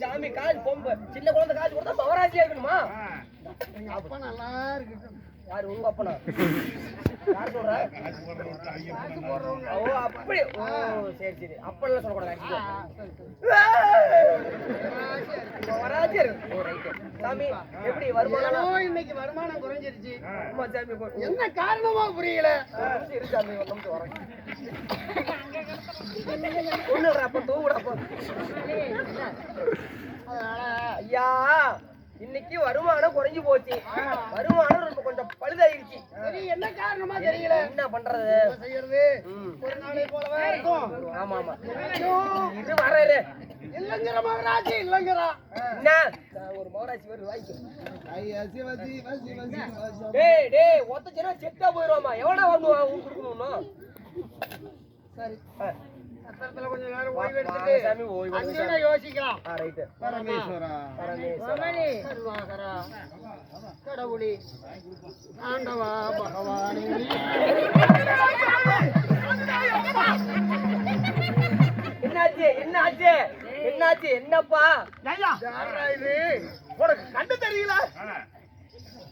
சாமி காசு பொம்பு. சின்ன குழந்தை காசு கொடுத்தா பவராஜியா இருக்கணுமா? எங்க அப்பா நல்லா இருக்கட்டும் யாரு? உங்க அப்பனா? யார் சொல்ற? ஓ அப்படி ஓ சரி சரி. அப்பெல்லாம் சொல்லக்கூடாது ரைட் சாமி எப்படி வருமானம்? இன்னைக்கு வருமானம் குறைஞ்சிருச்சு. ஆமா சாமி. என்ன காரணமா புரியல. இரு சாமி நிமிஷம் வரேன். ஒண்ணுடா அப்ப அதனால ஐயா! இன்னைக்கு வருமானம் குறைஞ்சு போச்சு. வருமானம் ரொம்ப கொஞ்சம் பழுதாயிருச்சு. என்ன காரணமா தெரியல? என்ன பண்றது? செய்யறது. ஒரு நாளை போலவே இருக்கும். ஆமா ஆமா. இது வர்றாரு இல்லங்கிற மகராஜி இல்லங்கிறா என்ன? ஒரு மௌராசி வருது வாய்க்கு. டேய் டேய் ஒத்தச்சுனா செத்தா போயிருவாமா எவனா உன் கொடுக்கணும் சரி. யோசிக்கலாம். கடவுளே. ஆண்டவா பகவானே. என்னாச்சு என்னாச்சு? என்னாச்சு? என்னப்பா? யாரா இது? உனக்கு கண்டு தெரியல.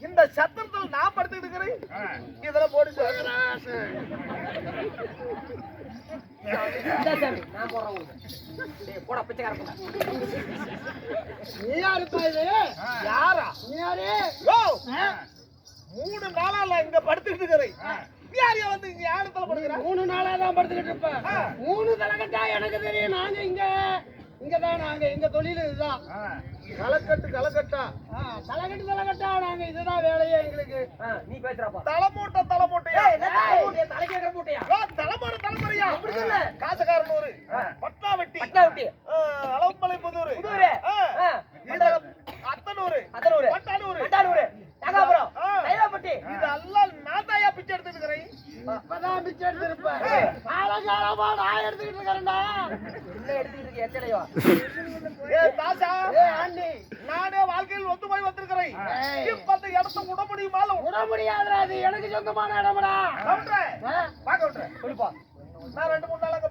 இந்த சத்திரத்தில் நான் படுத்துக்கிட்டு இருக்கிறேன். இதெல்லாம் போட்டு சொல்லு. நீ யாருப்பா இது? யாரா? நீ யாரு? மூணு நாளா நான் இங்க படுத்துக்கிட்டு இருக்கிறேன் யாரையா வந்து இங்க யாரத்துல படுக்கிறேன் மூணு நாளா தான் படுத்துக்கிட்டு இருப்ப. மூணு தலைக்கட்டா எனக்கு தெரியும் நாங்க இங்க. இங்கதான் நாங்க எங்க தொழில் இதுதான். களக்கட்டு களக்கட்டா. தலைக்கட்டு தலைக்கட்டா நாங்க இதுதான் வேலையே எங்களுக்கு. நீ பேசுறாப்பா. தலைமூட்டை தலைமூட்டையா? ஏய் என்ன தலைமுடியா தலைக்கு வைக்கிற மூட்டையா? தலைமுறை தலைமுறையா அப்படி சொல்லு. காசக்காரனூர். பட்டா வெட்டி பட்டா விட்டி அளவுமலை புதூர். புதூரு. பிச்சை எடுத்திருப்ப காலகாலமா நான் எடுத்துக்கிட்டு இருக்கிறேன்டா. என்ன எடுத்துக்கிட்டு இருக்க எச்சலைவா ஏ தாசா ஏ ஆண்டி நானே வாழ்க்கையில் ஒத்து போய் வந்திருக்கிறேன். ஏய். இப்ப அந்த இடத்த விட முடியுமா விட முடியாதுடா அது. எனக்கு சொந்தமான இடம்டா. கவுண்டரே? வா கவுண்டரே. சொல்லுப்பா நான் ரெண்டு மூணு நாள் அங்க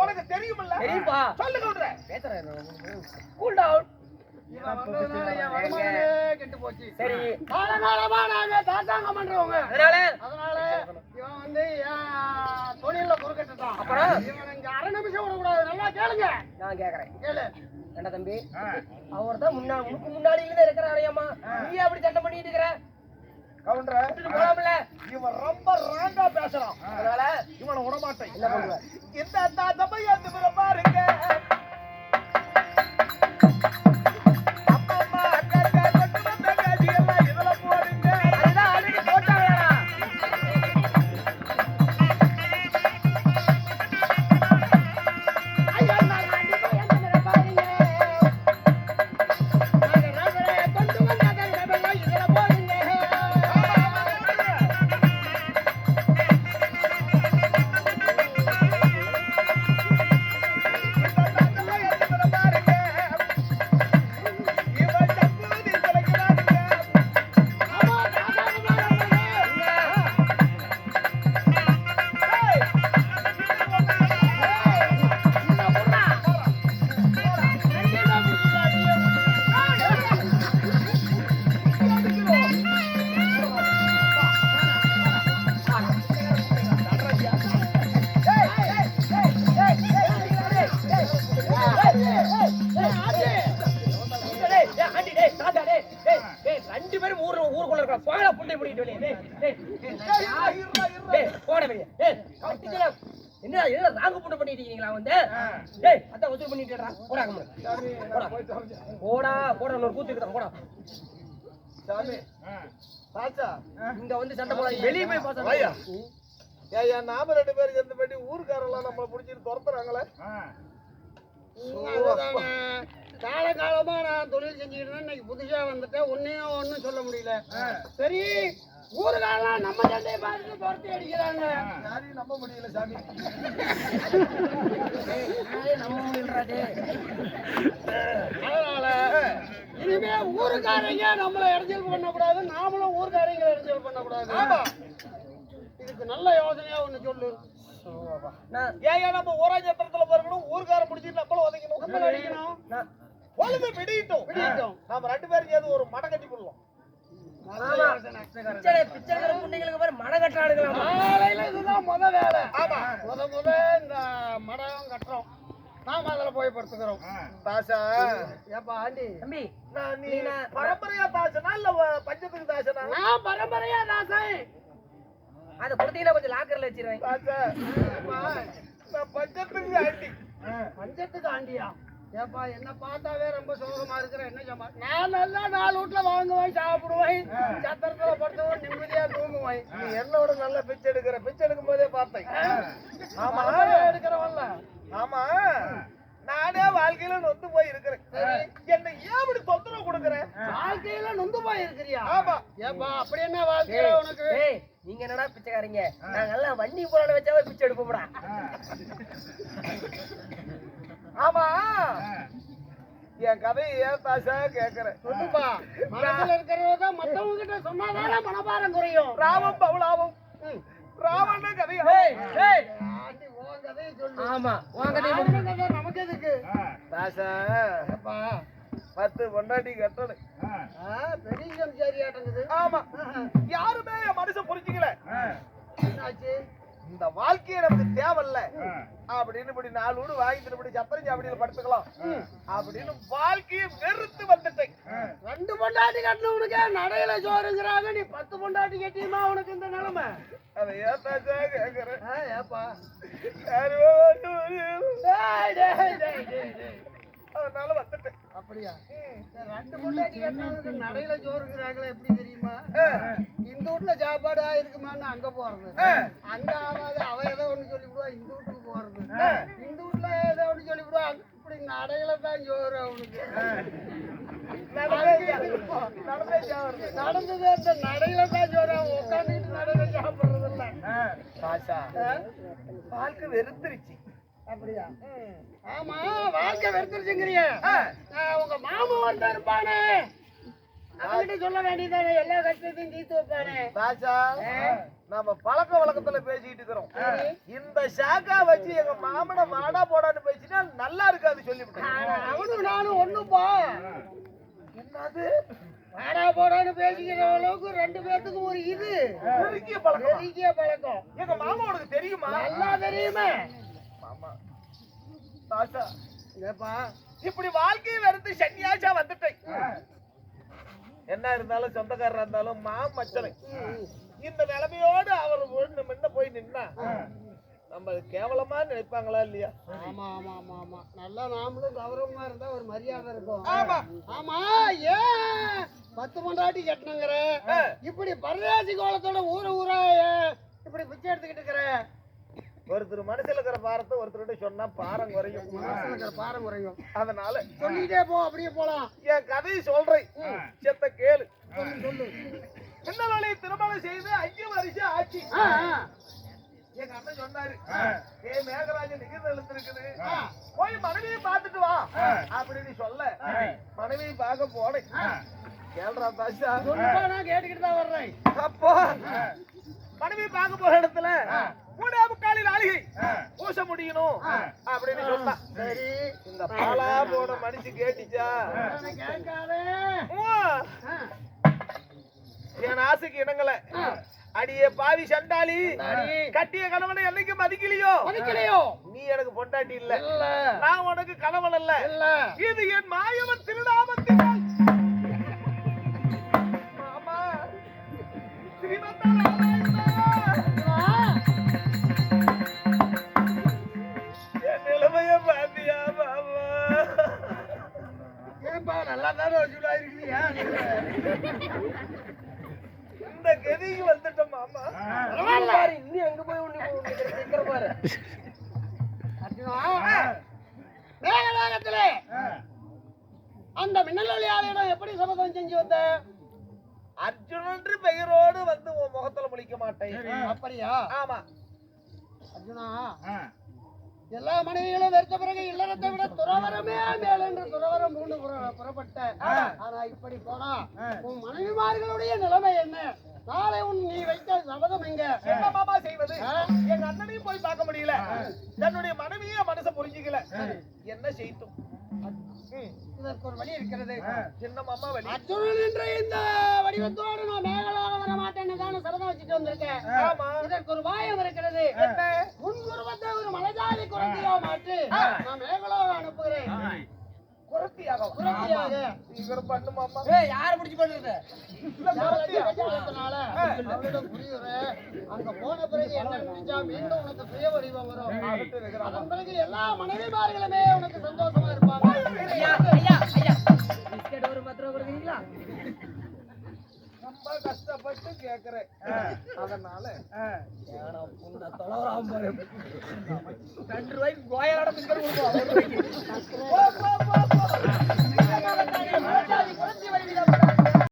உனக்கு தெரியுமில்ல? தெரியும்பா. சொல்லு கவுண்டரே. பேசுறேன் கூல் டவுன் சரி. காலகாலமா நாங்க பண்றவங்க. அதனால இவன் வந்து தொழில குறுக்கிட்டுட்டான் அப்புறம்? இவன் இங்க அரை நிமிஷம் விடக்கூடாது. நல்லா கேளுங்க. நான் கேக்குறேன். கேளு. என்ன தம்பி? அவர் தான் உனக்கு முன்னாடியில தான் இருக்கிறாரையம்மா நீ அப்படி சண்டை பண்ணிட்டு இருக்கிற? இவன் ரொம்ப ராங்கா பேசுறான். அதனால இவனை விட மாட்டேன் என்ன அந்த பாருங்க டேய், ரெண்டு பேரும் ஊரு ஊருக்குள்ள இருக்கிற போடா புண்டை பண்ணிட்டு வெளியே டேய், டேய், டேய், டேய், போடா வெளியே டேய், கட்டிக்கல. என்ன என்ன ராங்கு புண்டை பண்ணிட்டு இருக்கீங்களா வந்து டேய் அதான் வசூல் பண்ணிட்டு இருக்கா போடா. போடா போடா போடா இன்னொரு கூத்து இருக்குதா போடா சாமி தாச்சா இங்க வந்து சண்டை போடாதீங்க வெளியே போய் பாசம் வாயா நாம ரெண்டு பேரும் சேர்ந்து பண்ணி ஊருக்காரெல்லாம் நம்மள புடிச்சிட்டு துரத்துறாங்களே அதுதானே. காலகாலமா நான் தொழில் செஞ்சுக்கிட்டு இருந்தேன். இன்னைக்கு புதுசா வந்துட்டேன். ஒன்னையும் ஒண்ணும் சொல்ல முடியல. சரி ஊருக்காரெல்லாம் நம்ம சண்டையை பார்த்துட்டு துரத்தி அடிக்கிறாங்க. யாரையும் நம்ப முடியல சாமி. நம்ம முடியலடா அதனால இனிமே ஊருக்காரங்க நம்மள இடைஞ்சல் பண்ணக்கூடாது. நாமளும் ஊருக்காரங்களை இடைஞ்சல் பண்ணக்கூடாது. இதுக்கு நல்ல யோசனையா ஒண்ணு சொல்லு. ஏய்யா நம்ம ஊராஜத்திரத்துல பிறக்கணும் ஊருக்கார புடிச்சிட்டு நம்மளும் உதைக்கணும். அடிக்கணும். பொழுது விடியட்டும். விடியட்டும். நாம ரெண்டு பேரும் சேர்ந்து ஒரு மடம் கட்டி இந்த மடம் கட்டுறோம். நாம அதுல போய் படுத்துக்கிறோம். தாசா. ஏப்பா ஆண்டி. தம்பி நான் நீ பரம்பரையா தாசனா இல்ல பஞ்சத்துக்கு தாசனா? நான் பரம்பரையா தாசன் அதை கொடுத்தீங்கன்னா கொஞ்சம் லாக்கர்ல வச்சிருவேன். பஞ்சத்துக்கு ஆண்டி. பஞ்சத்துக்கு ஆண்டியா? ஏப்பா என்ன பார்த்தாவே ரொம்ப சோகமா இருக்கிற என்ன நான் நல்லா நாலு வீட்டுல வாங்குவேன் சாப்பிடுவேன். சத்திரத்துல படுத்துவேன் நிம்மதியா தூங்குவேன். நீ என்னோட நல்ல பிச்சை எடுக்கிற பிச்சை எடுக்கும் போதே பார்த்தேன் ஆமா. எடுக்கிறவன்ல. ஆமா. நானே வாழ்க்கையில நொந்து போய் இருக்கிறேன் என்ன ஏன் இப்படி தொந்தரவு கொடுக்குறேன் வாழ்க்கையில நொந்து போய் இருக்கிறியா ஆமா. ஏப்பா அப்படி என்ன வாழ்க்கையில உனக்கு? நீங்க என்னடா பிச்சைக்காரங்க? நாங்க எல்லாம் வண்டி போராட வச்சாவே பிச்சை எடுப்போம்டா ஆமா என் கதையை ஏன் தாசா கேக்குறேன்? சொல்லுப்பா. மனசுல இருக்கிறத மத்தவங்க கிட்ட சொன்னாதானே மனபாரம் குறையும். ராமம் பவுலாவும். ராவண கதையா ஏய் ஏய் ஆண்டி, உன் கதையை சொல்லு. ஆமா வாங்க ராவணன் கதை நமக்கு எதுக்கு? பத்து பொண்டாட்டி கட்டணும். பெரிய. ஆமா. யாருமே என் மனுஷன் புரிஞ்சுக்கல என்னாச்சு? இந்த வாழ்க்கையை நமக்கு தேவையில்ல. அப்படின்னு இப்படி நாலு வீடு வாங்கிட்டு இப்படி சத்திரம் படுத்துக்கலாம். அப்படின்னு வாழ்க்கையை வெறுத்து வந்துட்டேன். ரெண்டு பொண்டாட்டி கட்டினவனுக்கே நடையில சோறுங்கிறாங்க நீ பத்து பொண்டாட்டி கட்டியுமா உனக்கு இந்த நிலைமை? அதை தாசா கேக்குறேன் ஏப்பா. யாருமே வந்து டேய், டேய், டேய், டேய், டேய். அதனால வந்துட்டேன். அப்படியா? ரெண்டு பொண்டாட்டி கட்டினவனுக்கு நடையில சோறுங்கிறாங்களே எப்படி தெரியுமா? இந்த வீட்டுல சாப்பாடு இருக்குமான்னு அங்க போறது. அங்க ஆகாது அவ ஏதோ ஒண்ணு சொல்லிவிடுவா இந்த வீட்டுக்கு போறது. இந்த வீட்டுல ஏதோ ஒண்ணு சொல்லிவிடுவா இப்படி நடையில தான் ஜோறு அவனுக்கு. நடந்தது அந்த நடையில தான் ஜோறு அவன் உட்காந்துக்கிட்டு நடையில சாப்பிடுறது இல்ல வாழ்க்கை வெறுத்துருச்சு. அப்படியா? ஆமா வாழ்க்கை வெறுத்துருச்சுங்கிறிய. உங்க மாமா வந்து இருப்பானே. அவன்கிட்ட சொல்ல வேண்டியதானே எல்லா கஷ்டத்தையும் தீர்த்து வைப்பானே. தாசா நாம பழக்க வழக்கத்துல பேசிக்கிட்டு இருக்கிறோம். இந்த ஷாக்கா வச்சு எங்க மாமனை வாடா போடான்னு பேசினா நல்லா இருக்காது சொல்லிவிட்டேன். அவனும் நானும் ஒண்ணுப்பா. என்னது? வாடா போடான்னு பேசிக்கிற அளவுக்கு ரெண்டு பேர்த்துக்கும் ஒரு இது. நெருங்கிய பழக்கம். நெருங்கிய பழக்கம். எங்க மாமா உனக்கு தெரியுமா? நல்லா தெரியுமே. தாசா ஏப்பா இப்படி வாழ்க்கையை வெறுத்து சன்னியாசா வந்துட்டேன். என்ன இருந்தாலும் சொந்தக்காரரா இருந்தாலும் மாம் மச்சனை. இந்த நிலைமையோடு அவர் ஒண்ணு முன்ன போய் நின்னா நம்ம கேவலமா நினைப்பாங்களா இல்லையா? ஆமா ஆமா ஆமா ஆமா. நல்லா நாமளும் கௌரவமா இருந்தா ஒரு மரியாதை இருக்கும். ஆமா. ஆமா ஏன் பத்து பொண்டாட்டி கட்டணுங்கிற. இப்படி பரதேசி கோலத்தோட ஊர ஊரா இப்படி பிச்சை எடுத்துக்கிட்டு இருக்கிற. ஒருத்தர் மனசுல இருக்கிற பாரத்தை ஒருத்தர்கிட்ட சொன்னா பாரம் குறையும். மனசுல இருக்கிற பாரம் குறையும். அதனால சொல்லிட்டே போ அப்படியே போலாம். என் கதையை சொல்றேன். செத்த கேளு. சொல்லு சொல்லு. பின்னலை திருமணம் செய்து அஞ்சு வருஷம் ஆச்சு. எங்க அண்ணன் சொன்னாரு ஏ மேகராஜன் நிகழ்ந்து எழுந்திருக்குது. போய் மனைவியை பார்த்துட்டு வா. அப்படின்னு சொல்ல மனைவியை பார்க்க போனேன். கேள்றா சொல்லுப்பா நான் கேட்டுக்கிட்டு தான் வர்றேன். அப்போ. மனைவி பார்க்க போற இடத்துல மூணே முக்காலில் ஆளிகை பூச முடியணும். அப்படின்னு சொன்னா சரி. இந்த பாலா போன மனுஷி கேட்டுச்சா? என் ஆசைக்கு இணங்கல. அடியே பாவி சண்டாளி. கட்டிய கணவனை என்னைக்கு மதிக்கலையோ? மதிக்கலையோ? நீ எனக்கு பொண்டாட்டி இல்ல. இல்ல. நான் உனக்கு கணவன் அல்ல. இல்ல. இது என் மாயவன் திருநாமத்தினால். மாமா. ஸ்ரீமந்தா நல்லா தானே இந்த கதிக்கு வந்துட்டோம் மாமா. பாரு, இன்னும் எங்க போய் பாரு. அர்ஜுனா மேகலோகத்திலே அந்த மின்னல் ஒளியாளிடம் எப்படி சபதம் செஞ்சு வந்த? அர்ஜுனன்று பெயரோடு வந்து உன் முகத்துல முழிக்க மாட்டேன். அப்படியா? ஆமா அர்ஜுனா எல்லா மனைவிகளும் வெறுத்த பிறகு இல்லறத்தை விட துறவரமே மேல் என்று துறவரம் பூண்டு புற- புறப்பட்ட. ஆனா இப்படி போனா உன் மனைவிமார்களுடைய நிலைமை என்ன? நாளை உன் நீ வைத்த சபதம் எங்க? என்ன மாமா செய்வது? எங்க அண்ணனையும் போய் பார்க்க முடியல. தன்னுடைய மனைவியே மனச புரிஞ்சுக்கல. என்ன செய்தும். இதற்கு ஒரு வழி இருக்கிறது. என்ன மாமா வழி? அர்ஜுனன் என்ற இந்த வடிவத்தோடு இதற்கு ஒரு இருக்கிறது. உன் உருவத்தை ஒரு மலைஜாதி குரத்தியா மாற்று நான் மேகலோகம் அனுப்புகிறேன். குரத்தியாக குரத்தியாக இவர் பண்ணு மாமா. ஏய், யாரை பிடிச்சு பண்றது? அவளிடம் புரியுறேன். அங்க போன பிறகு என்ன நினைச்சா மீண்டும் உனக்கு சுய வடிவம் வரும். அதன் பிறகு எல்லா மனைவிமார்களுமே உனக்கு சந்தோஷமா இருப்பாங்க. ஐயா, ஐயா, ஐயா. பிஸ்கட் ஒரு கொடுக்குறீங்களா? ரொம்ப கஷ்டப்பட்டு கேக்குறேன். அதனால. ரெண்டு ரூபாய்க்கு கோயலாட பிஸ்கட் கொடுப்போம்.